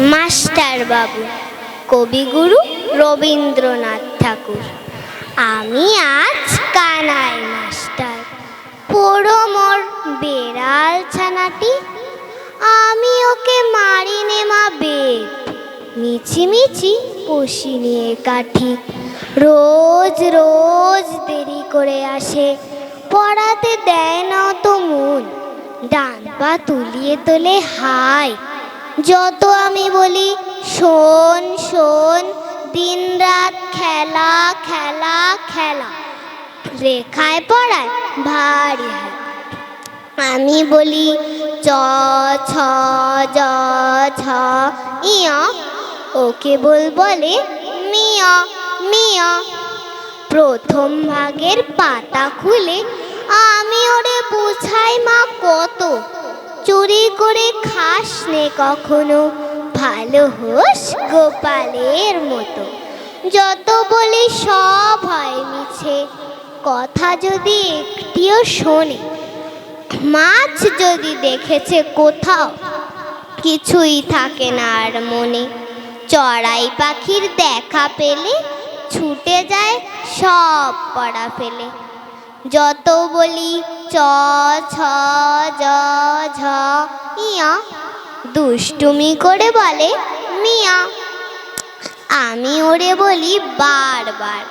Master বাবু, কবিগুরু রবীন্দ্রনাথ ঠাকুর। আমি আজ কানাই মাস্টার পোড়ো মোর বেড়াল ছানাটি। আমি ওকে মারিনে মা বেদ মিছিমিছি পশি নিয়ে কাঠি। রোজ রোজ দেরি করে আসে, পড়াতে দেয় না তো মন। ডান পা তুলিয়ে তোলে হাই যত আমি বলি, শোন শোন দিন রাত খেলা খেলা খেলা। রেখায় পড়ায় ভারী আমি বলি, চ, ছ, জ ছ ইয়া। ওকে বল বলে, মিয়া মিয়া। প্রথম ভাগের পাতা খুলে, আমি ওরে বুঝাই মা কত। চুরি করে খাস নে কখনো। ভালো হোস গোপালের মতো। যত বলি সব হয় মিছে। কথা যদি একটিও শোনে, মাছ যদি দেখেছে কোথাও, কিছুই থাকে না আর মনে। চড়াই পাখির দেখা পেলে, ছুটে যায় সব পড়া ফেলে। যত বলি চ, ছ জ ঝ, ইয়া। দুষ্টুমি করে বলে মিয়া। আমি ওরে বলি বারবার,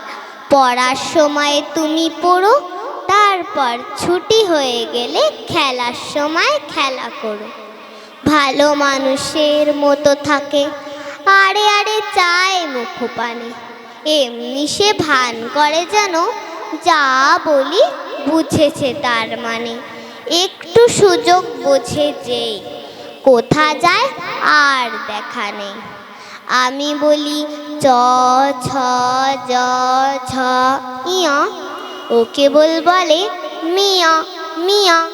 পড়ার সময় তুমি পড়ো, তারপর ছুটি হয়ে গেলে খেলার সময় খেলা করো। ভালো মানুষের মতো থাকে, আরে আরে চায় মুখ পানে এমনি সে ভান করে যেন, যা বলি বুঝেছে তার মানে। একটু সুযোগ বোঝে যেই। কোথা যায় আর দেখা নেই। আমি বলি, চ, ছ, জ ছ ইয়। ও কেবল বলে, মিয়া মিয়া।